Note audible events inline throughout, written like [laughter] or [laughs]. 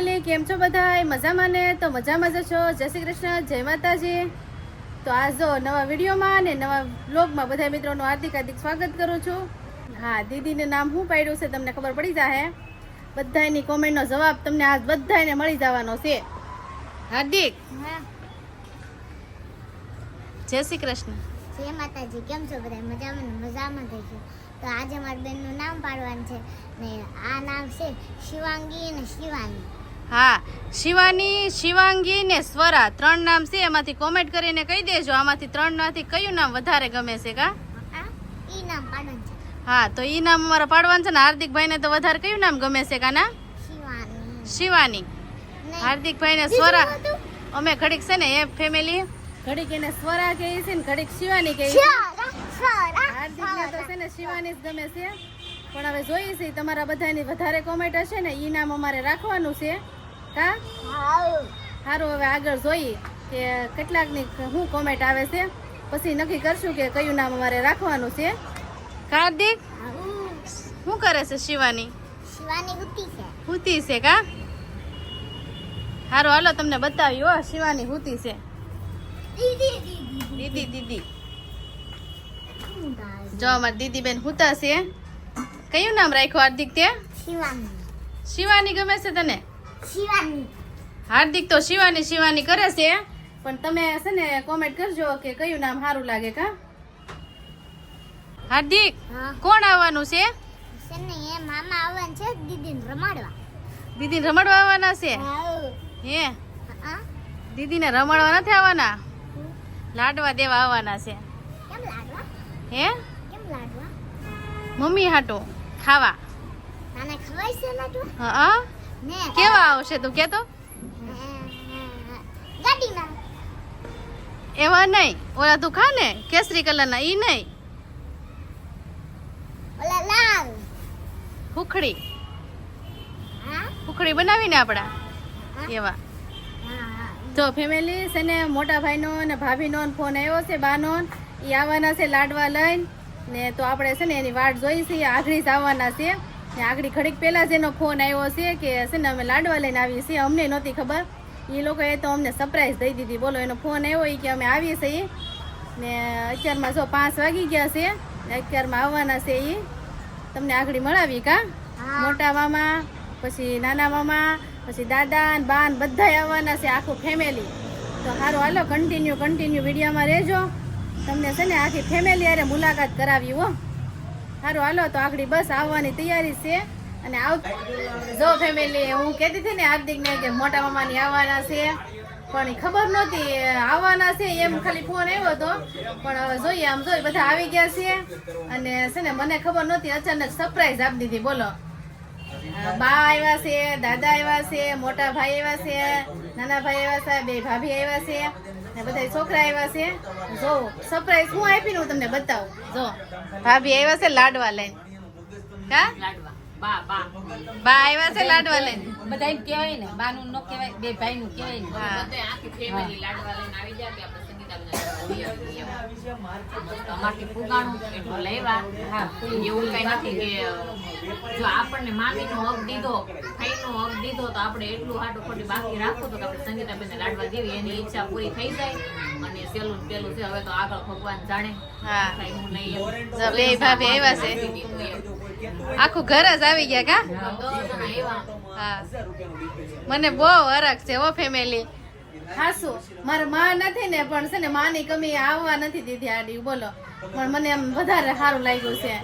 કેમ છો બધા મજામાં ને? તો મજામાં જ છો? જય શ્રી કૃષ્ણ જય માતાજી. તો આજ જો નવા વિડીયોમાં ને નવા બ્લોગમાં બધા મિત્રોનું હાર્દિક હાર્દિક સ્વાગત કરું છું. હા દીદીને નામ શું પાડ્યું છે તમને ખબર પડી જાહે? બધાની કોમેન્ટનો જવાબ તમને આજ બધાને મળી જવાનો છે. હાર્દિક. જય શ્રી કૃષ્ણ. જય માતાજી કેમ છો બધા મજામાં મજામાં થઈ છો? તો આજે મારી બેનનું નામ પાડવાનું છે ને આ નામ છે શિવાંગી અને શિવાની. હા શિવાની શિવાંગી ને સ્વરા ત્રણ નામ છે એમાંથી કોમેન્ટ કરીને કહી દેજો. આમાંથી ત્રણમાંથી કયું નામ વધારે ગમે છે કા? આ ઈ નામ હા તો ઈ નામ અમારે પાડવાનું છે ને હાર્દિકભાઈને તો વધારે કયું નામ ગમે છે કાના શિવાની. શિવાની. ને હાર્દિકભાઈને સ્વરા. અમે ઘડીક છે ને એ ફેમિલી ઘડીક એને સ્વરા કહે છે ને ઘડીક શિવાની કહે છે. હાર્દિક ને તો છે ને શિવાની જ ગમે છે. પણ હવે જોઈએ છે તમારા બધાની વધારે કોમેન્ટ હશે ને ઈ નામ અમારે રાખવાનું છે. હાઉ. સારું હવે આગળ જોઈએ કે કેટલાકની શું કોમેન્ટ આવે છે. પછી નક્કી કરશું કે કયું નામ અમારે રાખવાનું છે. હાર્દિક? શું કરે છે શિવાની? શિવાની હુતી છે. કા? હારું હાલો તમને બતાવી હો શિવાની હુતી છે. દીદી દીદી દીદી. દીદી દીદી. જો અમારી દીદી બેન હુતા છે. કયું નામ રાખ્યું હાર્દિક તે? શિવાની. શિવાની ગમે છે તને? શિવાની. હાર્દિક તો શિવાની શિવાની કરે છે પણ તમે છે ને કોમેન્ટ કરજો કે કયું નામ સારું લાગે કા? હાર્દિક હા. કોણ આવવાનું છે? એ મામા આવવાનું છે દીદીને રમાડવા. દીદીને રમાડવા આવવાના છે. હે. હા? દીદીને રમાડવા નથી આવવાના? લાડવા દેવા આવવાના છે. કેમ લાડવા? હે? કેમ લાડવા? મમ્મી હાટો ખાવા. તને ખવાય છે લાડવા? હા ને કેવા આવશે તું કેતો? એવા નહીં. ઓલા તું ખા ને કેસરી કલરના ઈ નહીં. ઓલા લાલ. હુખડી હા? હુખડી બનાવીને આપણા હા? એવા. તો ફેમિલી છે ને મોટા ભાઈનો ને ભાભીનો ને ફોન આવ્યો છે બાનો એ આવવાના છે લાડવા લઈને. ને તો આપણે છે ને એની વાટ જોઈ છે આગળ જ આવવાના છે. ને આગળ ઘડીક પહેલા જ એનો ફોન આવ્યો છે કે છે ને અમે લાડવા લઈને આવીએ છીએ. અમને નહોતી ખબર. એ લોકોએ તો અમને સરપ્રાઈઝ દઈ દીધી. બોલો એનો ફોન આવ્યો એ કે અમે આવીએ છીએ. ને અત્યારમાં જો પાંચ વાગી ગયા છે. અત્યારમાં આવવાના છે એ તમને આગળ મળાવી કા? મોટા મામા પછી નાના મામા પછી દાદા ને બા ને બધાય આવવાના છે આખું ફેમિલી તો સારું હાલો કન્ટિન્યુ કન્ટિન્યુ વિડીયોમાં રહેજો. તમને છે ને આખી ફેમિલી અરે મુલાકાત કરાવી હો. સારું હાલો, તો આગળ બસ આવવાની તૈયારી છે. અને આવ જો ફેમિલી હું કહેતી હતી ને હાર્દિકને કે મોટા મામાની આવવાના છે. પણ ખબર નહોતી આવવાના છે, એમ ખાલી ફોન આવ્યો હતો પણ હવે જોઈએ, આમ જોઈએ બધા આવી ગયા છે. અને છે ને, મને ખબર નહોતી, અચાનક સરપ્રાઈઝ આપી દીધી, બોલો. બા આવ્યા છે, દાદા આવ્યા છે, મોટા ભાઈ આવ્યા છે, નાના ભાઈ આવ્યા છે, બે ભાભી આવ્યા છે. ને બધા છોકરા આવ્યા છે. જો સરપ્રાઈઝ હું આપીને હું તમને બતાવું. જો ભાભી આવ્યા છે લાડવા લઈને. હા? બા આવ્યા છે લાડવા લઈને. બધા કહેવાય ને બાનું નો કહેવાય બે ભાઈ નું. કહેવાય ને આખી ફેમિલી લાડવા લઈને આવી જાય ફુગાણું એટલું લેવા એવું કઈ નથી કે જો આપણને મામીનો હક દીધો ભાઈનો હક દીધો તો આપણે એટલું હાટું ખોટી બાકી રાખવું તો કે આપણે સંગીતાબેનને લાડવા દેવી એની ઈચ્છા પૂરી થઈ જાય અને સેલું પેલું છે હવે તો આગળ ભગવાન જાણે હા હું નહીં બે ભાભી એવા છે આખું ઘર જ આવી ગયા કા? હા. મને બહુ હરખ છે ઓ ફેમિલી હાસુ. મારા માં નથી ને પણ છે ને માની કમી આવવા નથી દીધી આડી બોલો. પણ મને એમ વધારે સારું લાગ્યું છે.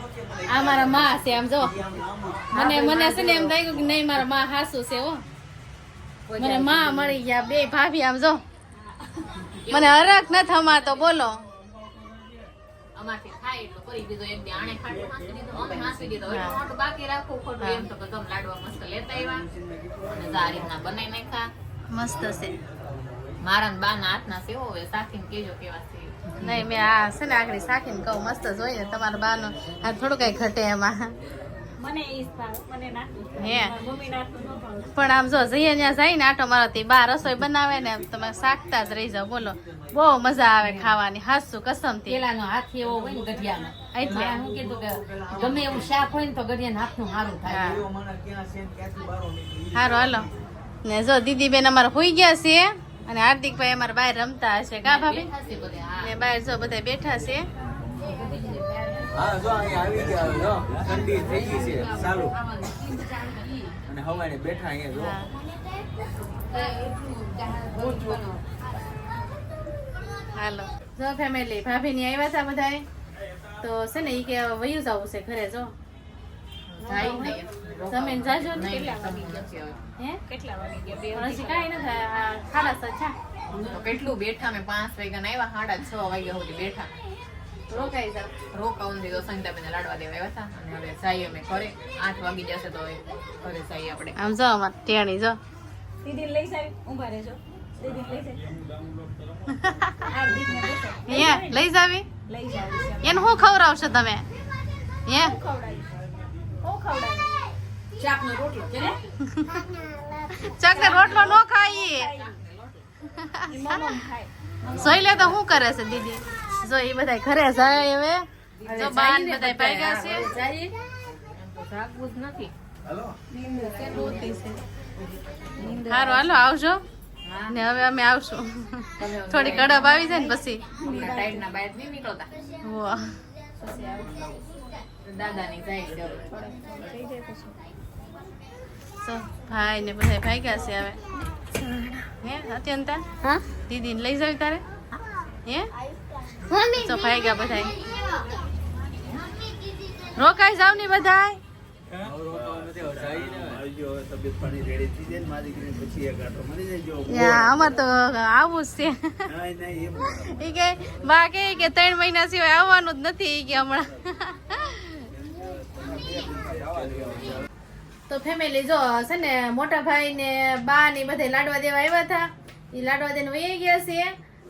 આ મારા માં છે આમ જો. મને મને છે ને એમ લાગ્યું કે નહીં મારા માં હાસુ છે હો. મને માં મળી ગયા બે ભાભી આમ જો. મને હરખ ન થમાતો બોલો. અમારથી થાય એટલું કરી દીધું એમ બી આણે ખાટલું હાંસી દીધું અમે હાંસી દીધું. એટલું મોટું બાકી રાખવું ખોટું. એમ તો ગમ લાડવા મસ્ત લેતા આવ્યા. અને જો આ રીતના બનાવી નાખ્યા. મસ્ત છે. મારા બાના હાથના સેવો હવે સાખીને કેજો કેવા છે નહીં મેં આ છે ને આગળ સાખીને કહું મસ્ત જોઈએ તમારા બાનો. આ થોડું કઈ ઘટે એમાં. મને ઈ મને નાખું હે. મમ્મી નાખું ન ભાવે. પણ આમ જો જઈએ ત્યાં જાય ને આટો મારતી બા રસોઈ બનાવે ને તમે શાકતા જ રહી જાવ બોલો. બહુ મજા આવે ખાવાની હાસુ કસમથી. પેલાનો હાથ એવો હોય ને ગઢિયાનો. એટલે? હું કીધું કે ગમે એવું શાક હોય ને તો ગઢિયાના હાથનું સારું થાય. હા. હારું હાલો. ને જો દીદી બેન અમારે હોઈ ગયા છે અને હાર્દિકભાઈ અમારા બહાર રમતા હશે. કા ભાભી? બેઠા છે બધે, હા. ને બહાર જો બધા બેઠા છે. હા જો અહીંયા આવી ગયા જો. ઠંડી થઈ ગઈ છે. ચાલુ અને હવાને બેઠા અહીંયા જો. હાલો. જો ફેમિલી ભાભી ની આવ્યા હતા બધાય? તો છે ને ઈ કે વયું જવું છે ઘરે જો. તમે જાજો ને કેટલા હે? કેટલા વાગે? ગયા બે હજી કાંઈ ન થાય આ સાડા છ. છા તો કેટલું બેઠા મેં? પાંચ વાગ્યા આવ્યા સાડા છ વાગ્યા સુધી બેઠા. રોકાઈ જાવ રોકાવું દીધો સંગીતાબેન લાડવા દેવા આવ્યા હતા. અને હવે જઈએ અમે ઘરે. આઠ વાગી જશે તો ઘરે જઈએ આપણે. આમ જો અમાર ટેણી જો. દીદી [laughs] લઈ જાવી? એને હું ખવડાવશો તમે? હે ચકને રોટલો નો? [laughs] ખાઈએ. [laughs] જોઈ લે તો શું કરે છે દીદી? જો એ બધા ઘરે જાય હવે. જો બાન બધા ભાગ્યા છે. જાગવું જ નથી. હાલો. આવજો. ને હવે અમે આવશું. થોડી કડપ આવી જાય ને પછી. ભાઈ ને બધા ભાગ્યા છે હવે. હે અત્યંતા? હા? દીદીને લઈ જાવી તારે? હે? મમ્મી તો ભાગ્યા બધા રોકાઈ જાવની બધાય. હવે રોકાવાનું નથી, હવે જઈને આવજો, હવે તબિયત પાણી રેડી થઈ જાય ને મારી દીકરીને પછી એક આંટો મારી દેજો. યા, અમાર તો આવું જ છે. કે બા કે કે ત્રણ મહિના સિવાય આવવાનું જ નથી ઈ કે હમણાં. તો ફેમિલી જો છે ને, મોટા ભાઈ ને બા ને બધે લાડવા દેવા આવ્યા હતા. એ લાડવા દેને વહી ગયા છે.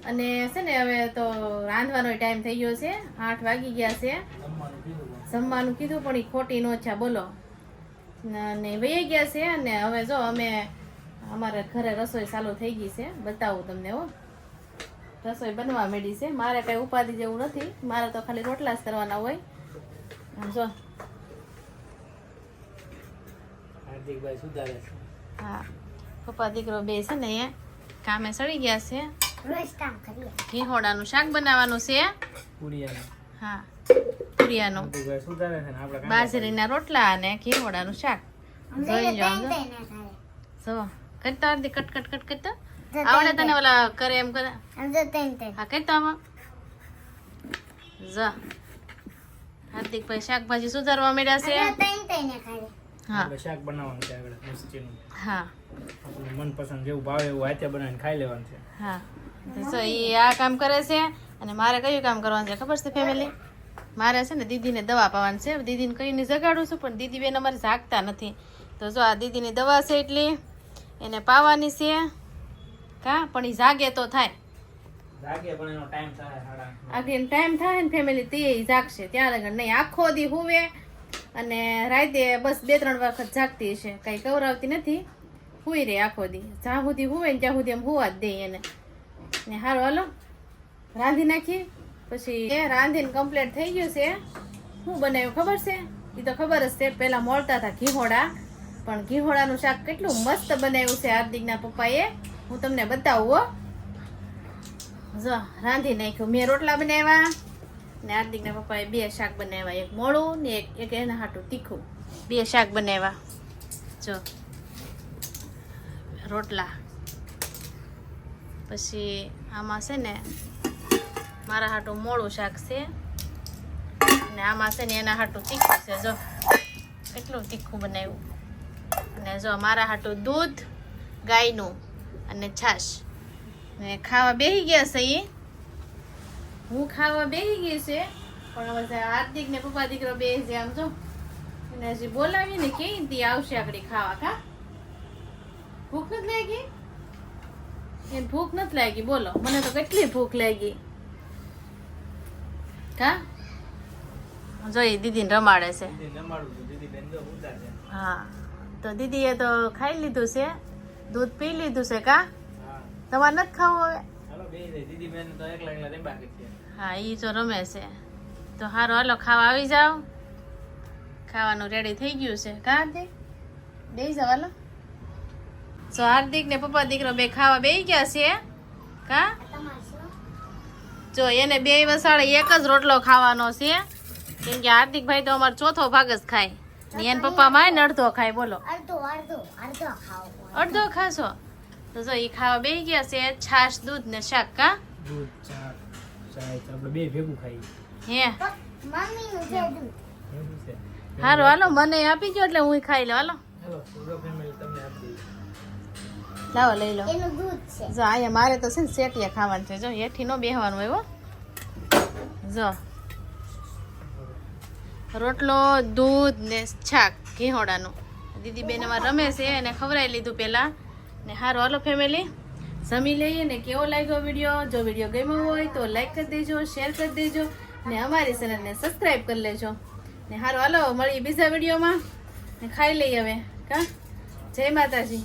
અને છે ને હવે તો રાંધવાનો ટાઈમ થઈ ગયો છે. આઠ વાગી ગયા છે. જમવાનું કીધું, પણ એ ખોટી નો છે, બોલો. અને વહી ગયા છે અને હવે જો અમે અમારે ઘરે રસોઈ ચાલુ થઈ ગઈ છે. બતાવું તમને હો. રસોઈ બનવા માંડી છે. મારે કઈ ઉપાધિ જેવું નથી. મારે તો ખાલી રોટલા જ કરવાના હોય. જો. હાર્દિકભાઈ સુધારે છે. હા. પપ્પા દીકરો બે છે ને એ કામે સડી ગયા છે. ઘીહોડાનું શાક બનાવવાનું છે. પુરિયાને. હા પુરિયાનું. સુધારે છે આપણે બાજરીના રોટલા અને ઘીહોડાનું શાક. જોઈ જો. કરતા હતી કટ કટ કટ કરતા આવડે તને ઓલા કરે એમ કરે? હા કરતા આમાં. જા. હાર્દિકભાઈ શાકભાજી સુધારવા મળ્યા છે. આપણે શાક બનાવવાનું છે આગળ મિર્ચીનું હા. આપણને મનપસંદ જેવું ભાવે એવું હાથે બનાવીને ખાઈ લેવાનું છે. હા. તો એ આ કામ કરે છે અને મારે કયું કામ કરવાનું છે ખબર છે ફેમિલી મારે છે ને દીદીને દવા પાવાની છે. દીદીને કહીને જગાડું છું પણ દીદી બેન અમારે જાગતા નથી. તો જો આ દીદીની દવા છે એટલી એને પાવાની છે. કા? પણ એ જાગે તો થાય. ટાઈમ થાય આગળ ટાઈમ થાય ને ફેમિલી તે જાગશે. ત્યાં લગન નહીં. આખો દી હુવે અને રાતે બસ બે ત્રણ વખત જાગતી હશે, કઈ કવરાવતી નથી. હુઈ રે આખો દી. જ્યાં સુધી હુવે ને ત્યાં સુધી એમ હુવા જ દે એને. ને સારું હાલો. રાંધી નાખી. પછી એ રાંધીને કમ્પ્લીટ થઈ ગયું છે. શું બનાવ્યું ખબર છે? એ તો ખબર જ છે. પહેલાં મળતા હતા ઘીહોડા. પણ ઘીહોડાનું શાક કેટલું મસ્ત બનાવ્યું છે હાર્દિકના પપ્પાએ. હું તમને બતાવું, હો. જો, રાંધી નાખ્યું. મેં રોટલા બનાવ્યા. ને હાર્દિકના પપ્પાએ બે શાક બનાવ્યા એક મોળું ને એક એક એના હાટું તીખું. બે શાક બનાવ્યા. જો. રોટલા. પછી આમાં છે ને મારા હાટું મોળું શાક છે ને આમાં છે ને એના હાટું તીખું છે. જો કેટલું તીખું બનાવ્યું. અને જો મારા હાટું દૂધ ગાયનું અને છાશ. ને ખાવા બેસી ગયા છે ઈ. હું ખાવા બેસી ગઈ છે. પણ હવે હાર્દિક ને પપ્પા દીકરો બે છે આમ જો. એને હજી બોલાવી ને કે તી આવશે આગળ ખાવા કા? ભૂખ નથી લાગી? એને ભૂખ નથી લાગી બોલો. મને તો કેટલી ભૂખ લાગી. કા? જોઈ દીદીને રમાડે છે. હા. તો દીદીએ તો ખાઈ લીધું છે? દૂધ પી લીધું છે કા? તમારે નથી ખાવું હવે? દીદી બેન તો એકલા એકલા બાકી છે હા એ તો રમે છે. તો હારો હાલો ખાવા આવી જાઓ. ખાવાનું રેડી થઈ ગયું છે. કા હાર્દિક? બે જાવ હાલો. તો હાર્દિક ને પપ્પા દીકરો બે ખાવા બે ગયા છે. કા? જો એને બે વસાડે એક જ રોટલો ખાવાનો છે. કેમ કે હાર્દિકભાઈ તો અમારો ચોથો ભાગ જ ખાય. ને એને પપ્પા માં અડધો ખાય બોલો. અડધો ખાશો? તો જો એ ખાવા બે ગયા છે. છાશ દૂધ ને શાક કા? દૂધ ચા ચાય આપણે બે ભેગું ખાઈએ. હે. મમ્મીનું છે દૂધ. છે. હારું હાલો મને આપી ગયો એટલે હું ખાઈ લઉં. હાલો. હાલો પૂરો ફેમિલી તમને આપી લાવો લઈ લો. એનું દૂધ છે. જો અહીંયા મારે તો છે ને સેટિયા ખાવાનું છે. જો હેઠી નો બેહવાનું એવો હો. જો. રોટલો દૂધ ને છાક ઘેહોડાનું. દીદી બેન અમારે રમે છે એને ખવડાવી લીધું પહેલાં ને હારો હાલો ફેમિલી જમી લઈએ ને કેવો લાગ્યો વીડિયો જો વીડિયો ગમ્યો હોય તો લાઈક કરી દેજો શેર કરી દેજો ને અમારી ચેનલને સબસ્ક્રાઈબ કરી લેજો. ને હારું હાલો, મળીએ બીજા વિડીયોમાં ને ખાઈ લઈએ હવે. કા? જય માતાજી.